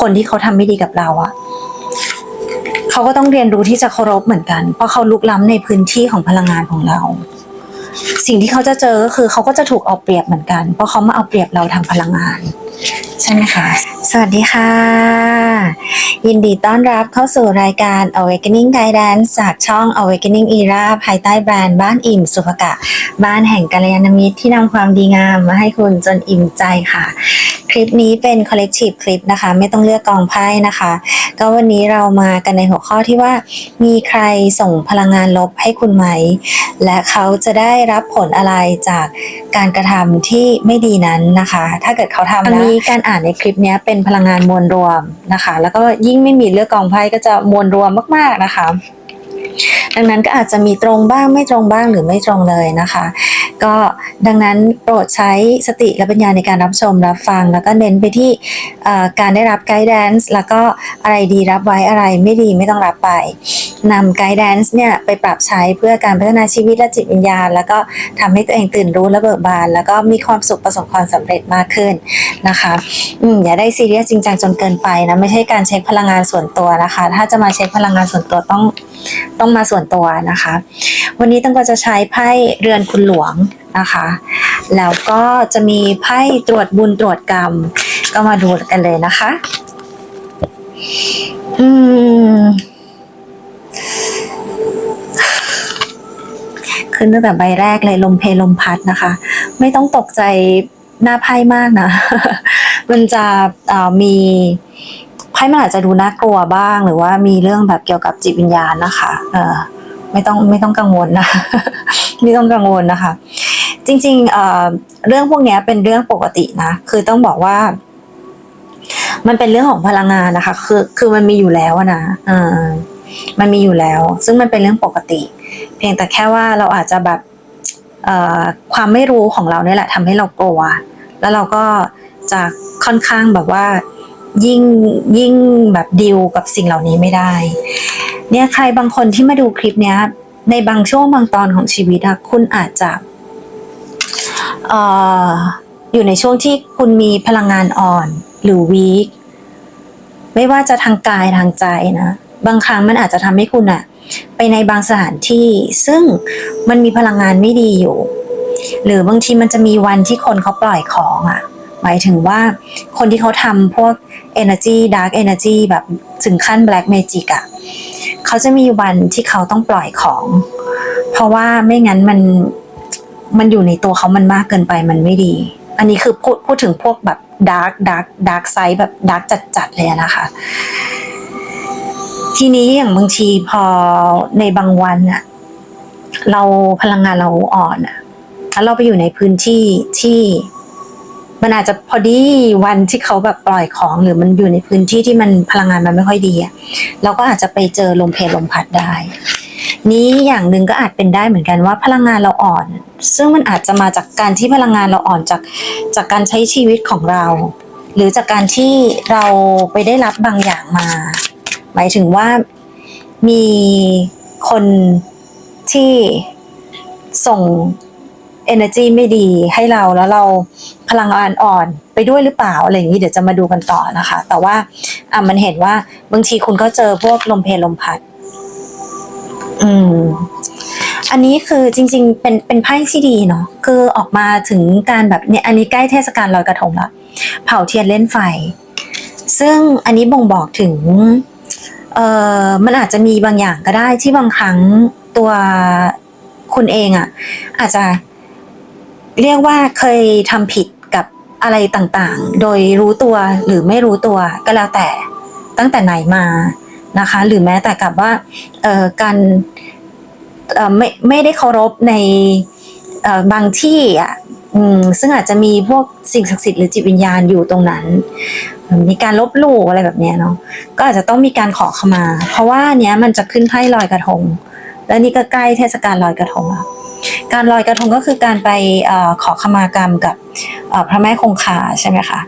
คนที่เขาทำไม่ดีกับเราอะเขาก็ต้องเรียนรู้ที่จะเคารพเหมือนกัน เพราะเขาลุกล้ำในพื้นที่ของพลังงานของเรา สิ่งที่เขาจะเจอก็คือเขาก็จะถูกเอาเปรียบเหมือนกัน เพราะเขามาเอาเปรียบเราทางพลังงาน ใช่ไหมคะ สวัสดีค่ะ ยินดีต้อนรับเข้าสู่รายการ Awakening Guidance จากช่อง Awakening Era ภายใต้แบรนด์บ้านอิ่มสุภกะ บ้านแห่งกัลยาณมิตรที่นำความดีงามมาให้คุณจนอิ่มใจค่ะ คลิปนี้เป็น collective คลิปนะคะ ไม่ต้องเลือกกองไพ่นะคะ ก็วันนี้เรามากันในหัวข้อที่ว่า มีใครส่งพลังงานลบให้คุณไหม และเขาจะได้รับผลอะไรจาก การกระทำที่ไม่ดีนั้นนะคะ ถ้าเกิดเขาทำแล้วนี้การอ่านในคลิปเนี้ยเป็นพลังงานมวลรวมนะคะ แล้วก็ยิ่งไม่มีเลือกกองไพ่ก็จะมวลรวมมาก ๆนะคะดังนั้นก็อาจจะมีตรงบ้างไม่ตรงบ้างหรือไม่ตรงเลยนะคะ ก็ดังนั้นโปรดใช้สติและปัญญาในการรับชมรับฟัง แล้วก็เน้นไปที่เอ่อการได้รับไกด์แดนซ์แล้วก็อะไรดีรับไว้อะไรไม่ดีไม่ต้องรับไป นำไกด์แดนซ์เนี่ยไปปรับใช้เพื่อการพัฒนาชีวิตและจิตวิญญาณ แล้วก็ทำให้ตัวเองตื่นรู้และเบิกบาน แล้วก็มีความสุขประสบความสำเร็จมากขึ้นนะคะอืมอย่าได้ซีเรียสจริงจังจนเกินไปนะไม่ใช่การเช็คพลังงานส่วนตัวนะคะ ถ้าจะมาเช็คพลังงานส่วนตัวต้องต้องมาส่วนตัวนะคะ วันนี้ต้องก็จะใช้ไพ่เรือนคุณหลวงนะคะ แล้วก็จะมีไพ่ตรวจบุญตรวจกรรม ก็มาดูกันเลยนะคะ อืม ขึ้นตั้งแต่ใบแรกเลยลมเพลมพัดนะคะ ไม่ต้องตกใจหน้าไพ่มากนะ มันจะมีไพ่มันอาจจะดูน่ากลัวบ้าง หรือว่ามีเรื่องแบบเกี่ยวกับจิตวิญญาณนะคะเออไม่ต้องไม่ต้องกังวลนะ ไม่ต้องกังวลนะคะ จริงๆเเรื่องพวกนี้เป็นเรื่องปกตินะ คือต้องบอกว่า มันเป็นเรื่องของพลังงานนะคะ คือคือมันมีอยู่แล้วนะออ มันมีอยู่แล้ว ซึ่งมันเป็นเรื่องปกติ เพียงแต่แค่ว่าเราอาจจะแบบความไม่รู้ของเราเนี่ยแหละทำให้เรากลัว แล้วเราก็จะค่อนข้างแบบว่ายิ่งยิ่งแบบดิวกับสิ่งเหล่านี้ไม่ได้ เนี่ยใครบางคนที่มาดูคลิปเนี้ย ในบางช่วงบางตอนของชีวิตอะคุณอาจจะอออยู่ในช่วงที่คุณมีพลังงานอ่อนหรือวีคไม่ว่าจะทางกายทางใจนะ บางครั้งมันอาจจะทำให้คุณอะไปในบางสถานที่ซึ่งมันมีพลังงานไม่ดีอยู่ หรือบางทีมันจะมีวันที่คนเขาปล่อยของอะหมายถึงว่าคนที่เขาทำพวก energy dark energy แบบถึงขั้น black magic อะเขาจะมีวันที่เขาต้องปล่อยของ เพราะว่าไม่งั้นมันมันอยู่ในตัวเขามันมากเกินไปมันไม่ดี อันนี้คือพูดพูดถึงพวกแบบ dark dark dark side แบบ dark จัดๆเลยนะคะ ทีนี้อย่างบางทีพอในบางวันอะเราพลังงานเราอ่อนอะแล้วเราไปอยู่ในพื้นที่ที่มันอาจจะพอดีวันที่เขาแบบปล่อยของหรือมันอยู่ในพื้นที่ที่มันพลังงานมันไม่ค่อยดีอะเราก็อาจจะไปเจอลมเพลลมพัดได้ นี้อย่างหนึ่งก็อาจเป็นได้เหมือนกันว่าพลังงานเราอ่อน ซึ่งมันอาจจะมาจากการที่พลังงานเราอ่อนจากจากการใช้ชีวิตของเรา หรือจากการที่เราไปได้รับบางอย่างมา หมายถึงว่ามีคนที่ส่ง energy ไม่ดีให้เราแล้วเราพลังงานอ่อนไปด้วยหรือเปล่าอะไรอย่างนี้เดี๋ยวจะมาดูกันต่อนะคะ แต่ว่าอะมันเห็นว่าบางทีคุณก็เจอพวกลมเพลลมพัด อืม อันนี้คือจริง ๆ เป็นเป็นไพ่ที่ดีเนาะคือออกมาถึงการแบบเนี่ย อันนี้ใกล้เทศกาลลอยกระทงละเผาเทียนเล่นไฟ ซึ่งอันนี้บ่งบอกถึง เอ่อมันอาจจะมีบางอย่างก็ได้ที่บางครั้งตัวคุณเองอะ่ะ อาจจะเรียกว่าเคยทำผิดกับอะไรต่างๆ โดยรู้ตัวหรือไม่รู้ตัวก็แล้วแต่ตั้งแต่ไหนมานะคะ หรือแม้แต่กับว่าเอ่อการเอ่อไม่ไม่ได้เคารพในเอ่อบางที่อะ อืมซึ่งอาจจะมีพวกสิ่งศักดิ์สิทธิ์หรือจิตวิญญาณอยู่ตรงนั้น มีการลบหลู่อะไรแบบนี้เนาะก็อาจจะต้องมีการขอขมา เพราะว่าเนี้ยมันจะขึ้นไพ่ลอยกระทง แล้วนี่ก็ใกล้เทศกาลลอยกระทงแล้วการลอยกระทงก็คือการไปอขอขมากรรมกับพระแม่คงคาใช่ไหมคะ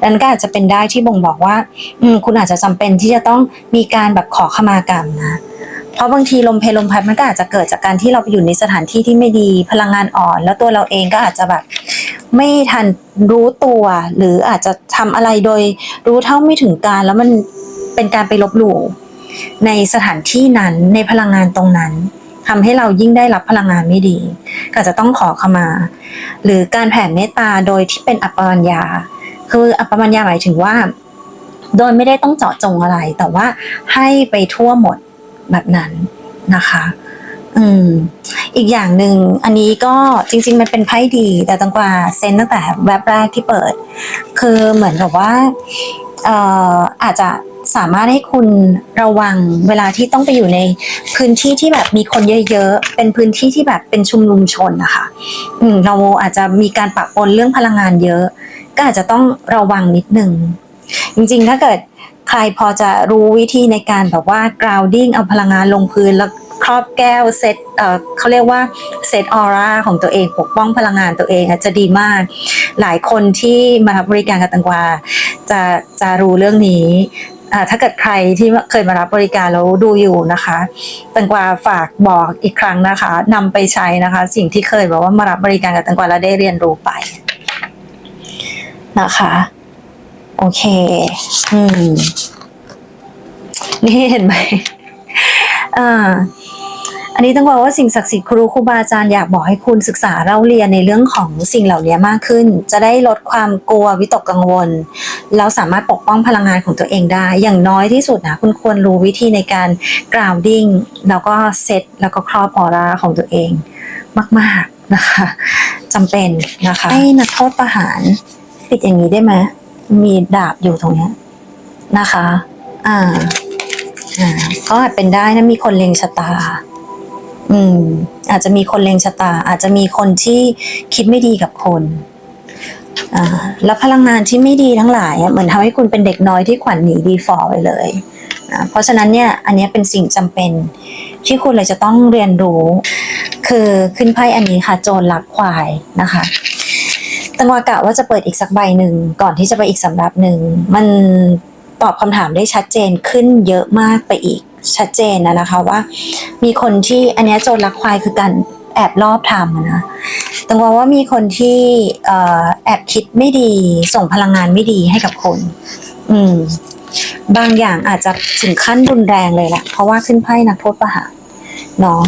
ดังนั้นก็อาจจะเป็นได้ที่บ่งบอกว่าอืคุณอาจจะจำเป็นที่จะต้องมีการแบบขอขมากรรมนะ เพราะบางทีลมเพลลมพัดมันก็อาจจะเกิดจากการที่เราไปอยู่ในสถานที่ที่ไม่ดีพลังงานอ่อน แล้วตัวเราเองก็อาจจะแบบไม่ทันรู้ตัว หรืออาจจะทำอะไรโดยรู้เท่าไม่ถึงการ แล้วมันเป็นการไปลบหลู่ในสถานที่นั้นในพลังงานตรงนั้นทำให้เรายิ่งได้รับพลังงานไม่ดี ก็จะต้องขอขมา หรือการแผ่เมตตาโดยที่เป็นอัปปมัญญา คืออัปปมัญญาหมายถึงว่า โดยไม่ได้ต้องเจาะจงอะไร แต่ว่าให้ไปทั่วหมด แบบนั้นนะคะ อืม อีกอย่างหนึ่งอันนี้ก็จริง ๆ มันเป็นไพ่ดี แต่ตังกว่าเซนตั้งแต่แวบแรกที่เปิด คือเหมือนกับว่าเอ่ออาจจะสามารถให้คุณระวังเวลาที่ต้องไปอยู่ในพื้นที่ที่แบบมีคนเยอะๆ เป็นพื้นที่ที่แบบเป็นชุมนุมชนนะคะอืมเราอาจจะมีการปะปนเรื่องพลังงานเยอะ ก็อาจจะต้องระวังนิดนึง จริงๆ ถ้าเกิด ใครพอจะรู้วิธีในการแบบว่า grounding เอาพลังงานลงพื้นแล้วครอบแก้วเซตเอ่อเขาเรียกว่าเซตออร่าของตัวเองปกป้องพลังงานตัวเองอาจจะดีมาก หลายคนที่มารับบริการกับตังกวาจะจะรู้เรื่องนี้ถ้าเกิดใครที่เคยมารับบริการแล้วดูอยู่นะคะตังกวาฝากบอกอีกครั้งนะคะนำไปใช้นะคะ สิ่งที่เคยแบบว่ามารับบริการกับตังกวาแล้วได้เรียนรู้ไปนะคะ โอเค อืม นี่เห็นไหมอ่าอันนี้ต้องบอกว่าสิ่งศักดิ์สิทธิ์ครูครูบาอาจารย์อยากบอกให้คุณศึกษาเล่าเรียนในเรื่องของสิ่งเหล่านี้มากขึ้น จะได้ลดความกลัววิตกกังวล แล้วสามารถปกป้องพลังงานของตัวเองได้ อย่างน้อยที่สุดนะคุณควรรู้วิธีในการ grounding แล้วก็เซตแล้วก็ครอบออร่าของตัวเอง มาก ๆนะคะจำเป็นนะคะให้นักโทษประหารปิดอย่างนี้ได้ไหม มีดาบอยู่ตรงเนี้ยนะคะ อ่า อ่า ก็อาจเป็นได้นะมีคนเล็งชะตา อืม อาจจะมีคนเล็งชะตา อาจจะมีคนที่คิดไม่ดีกับคน อ่า แล้วพลังงานที่ไม่ดีทั้งหลายเหมือนทำให้คุณเป็นเด็กน้อยที่ขวัญหนีดีฟอร์ไปเลยอ่าเพราะฉะนั้นเนี่ยอันนี้เป็นสิ่งจำเป็นที่คุณเลยจะต้องเรียนรู้ คือขึ้นไพ่อันนี้ค่ะ โจรลักควายนะคะ ตังวากะว่าจะเปิดอีกสักใบหนึ่งก่อนที่จะไปอีกสำรับหนึ่งมันตอบคำถามได้ชัดเจนขึ้นเยอะมากไปอีกชัดเจนนะนะคะว่า มีคนที่อันนี้โจรลักควายคือการแอบลอบทำนะตังวาว่ามีคนที่แอบคิดไม่ดีส่งพลังงานไม่ดีให้กับคน อืม บางอย่างอาจจะถึงขั้นรุนแรงเลยแหละเพราะว่าขึ้นไพ่นักโทษประหาร เนาะ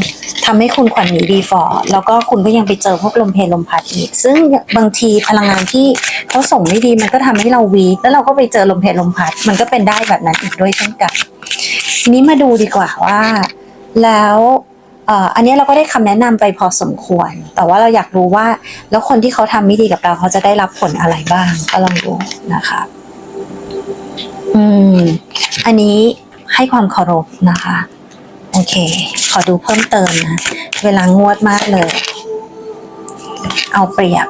ทำให้คุณขวัญหนีดีฟอร์แล้วก็คุณก็ยังไปเจอพวกลมเพลลมพัดอีก ซึ่งบางทีพลังงานที่เขาส่งไม่ดีมันก็ทำให้เราวีแล้วเราก็ไปเจอลมเพลลมพัด มันก็เป็นได้แบบนั้นอีกด้วยเช่นกันทีนี้มาดูดีกว่าว่า แล้วอันนี้เราก็ได้คำแนะนำไปพอสมควร แต่ว่าเราอยากรู้ว่า แล้วคนที่เขาทำไม่ดีกับเราเขาจะได้รับผลอะไรบ้างก็ลองดูนะคะ อืม อันนี้ให้ความเคารพนะคะ อเค ขอดูเพิ่มเติมนะ เวลางวดมากเลย เอาเปรียบ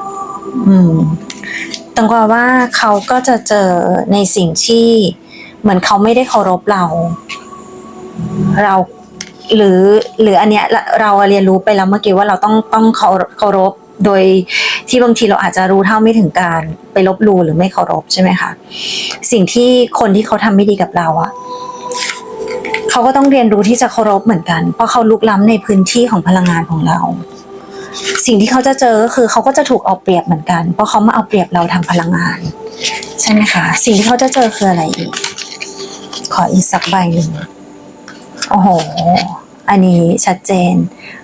อืมต้องกว่าเขาก็จะเจอในสิ่งที่เหมือนเขาไม่ได้เคารพเรา เราหรือหรืออันเนี้ยเราเรียนรู้ไปแล้วเมื่อกี้ว่าเราต้องต้องเคารเคารพโดยที่บางทีเราอาจจะรู้เท่าไม่ถึงการไปลบลู่หรือไม่เคารพใช่ไหมคะสิ่งที่คนที่เขาทำไม่ดีกับเราอะ เขาก็ต้องเรียนรู้ที่จะเคารพเหมือนกัน เพราะเขาลุกล้ำในพื้นที่ของพลังงานของเรา สิ่งที่เขาจะเจอก็คือเขาก็จะถูกเอาเปรียบเหมือนกัน เพราะเขามาเอาเปรียบเราทางพลังงาน ใช่ไหมคะ สิ่งที่เขาจะเจอคืออะไรอีก ขออีกสักใบหนึ่งโอ้โห อันนี้ชัดเจน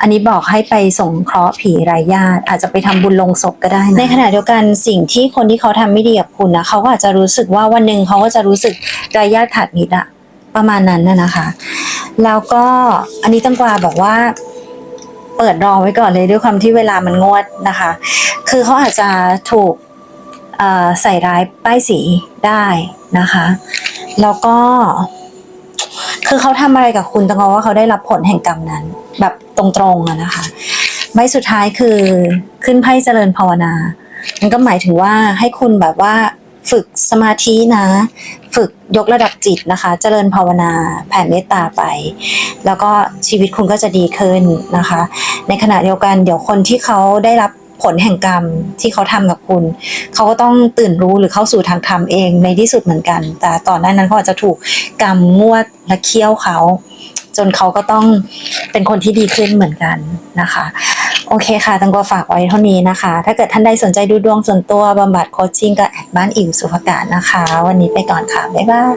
อันนี้บอกให้ไปส่งเคราะห์ผีไร้ญาติ อาจจะไปทำบุญลงศพก็ได้นะ ในขณะเดียวกันสิ่งที่คนที่เขาทำไม่ดีกับคุณนะเขาก็อาจจะรู้สึกว่าวันหนึ่งเขาก็จะรู้สึกไร้ญาติขาดมิตรอะ ประมาณนั้นน่ะนะคะ แล้วก็อันนี้ตังกวาบอกว่า เปิดรอไว้ก่อนเลยด้วยความที่เวลามันงวดนะคะ คือเขาอาจจะถูกใส่ร้ายป้ายสีได้นะคะ แล้วก็ คือเขาทำอะไรกับคุณตังกวาว่าเขาได้รับผลแห่งกรรมนั้น แบบตรงๆอะนะคะ ใบสุดท้ายคือขึ้นไพ่เจริญภาวนา มันก็หมายถึงว่าให้คุณแบบว่าฝึกสมาธินะ ฝึกยกระดับจิตนะคะ เจริญภาวนาแผ่เมตตาไป แล้วก็ชีวิตคุณก็จะดีขึ้นนะคะ ในขณะเดียวกันเดี๋ยวคนที่เขาได้รับผลแห่งกรรมที่เขาทำกับคุณ เขาก็ต้องตื่นรู้หรือเข้าสู่ทางธรรมเองในที่สุดเหมือนกัน แต่ตอนนั้นนั้นเขาอาจจะถูกกรรมงวดและเคี่ยวเขา จนเขาก็ต้องเป็นคนที่ดีขึ้นเหมือนกันนะคะ โอเคค่ะตังกวฝากไว้เท่านี้นะคะ ถ้าเกิดท่านใดสนใจดูดวงส่วนตัวบำบัดโคชชิ่งก็แอดบ้านอิ๋วสุภการนะคะ วันนี้ไปก่อนค่ะ บ๊ายบาย